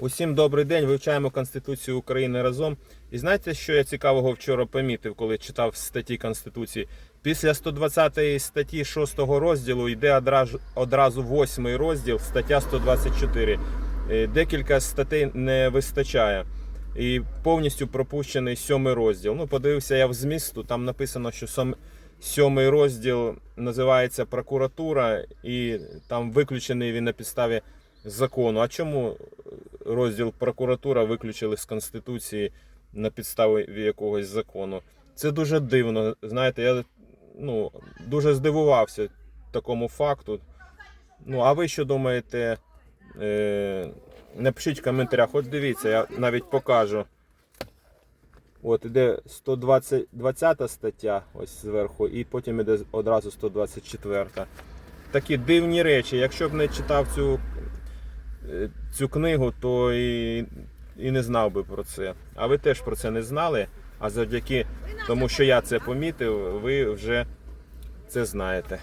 Усім добрий день. Вивчаємо Конституцію України разом. І знаєте, що я цікавого вчора помітив, коли читав статті Конституції? Після 120 статті 6 розділу йде одразу, одразу 8 розділ, стаття 124. Е, Декілька статей не вистачає. І повністю пропущений сьомий розділ. Ну, подивився я в змісту, там написано, що сом- сьомий розділ називається прокуратура, і там виключений він на підставі закону. А чому розділ прокуратура виключили з Конституції на підставі якогось закону? Це дуже дивно. Знаєте, я ну, дуже здивувався такому факту. Ну, а ви що думаєте? Е, напишіть в коментарях. От дивіться, я навіть покажу. От іде 120 20 стаття ось зверху, і потім іде одразу 124. Такі дивні речі. Якщо б не читав цю, цю книгу, то і, і не знав би про це. А ви теж про це не знали. А завдяки тому, що я це помітив, ви вже це знаєте.